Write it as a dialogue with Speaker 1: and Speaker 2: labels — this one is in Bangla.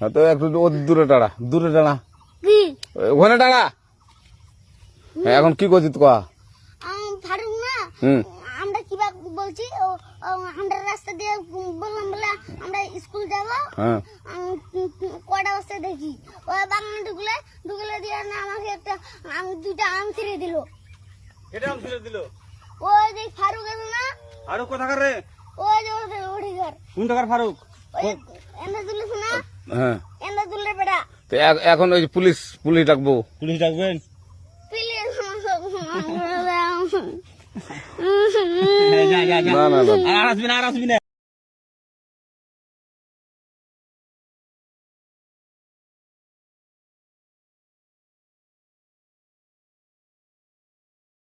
Speaker 1: তো একটু ও দূরে টাড়া দূরে টাড়া
Speaker 2: কি?
Speaker 1: ওখানে টাড়া হ্যাঁ, এখন কি করছিস তো কয়া
Speaker 2: আম, ফারুক না আমরা কিবা বলছি আমরা রাস্তা দিয়ে বললাম বলে আমরা স্কুল যাব।
Speaker 1: হ্যাঁ।
Speaker 2: কটা বস্তা দেখি। ওই বাগানে ঢুকলে ঢুকলে দিয়ে না আমাকে একটা আম দুটা আম ছিঁড়ে দিল।
Speaker 3: এটা আম ছেড়ে দিল?
Speaker 2: ওই যে ফারুক আছে না।
Speaker 3: আরও কোথাকার রে?
Speaker 2: ওই যে ওদের ওডিগার
Speaker 3: কোন টাকার ফারুক?
Speaker 1: হ্যাঁ। তো এখন ওই পুলিশ পুলিশ ডাকবো।
Speaker 3: পুলিশ ডাকবেন?
Speaker 1: না না না।
Speaker 3: আর আসবি না আর আসবি না।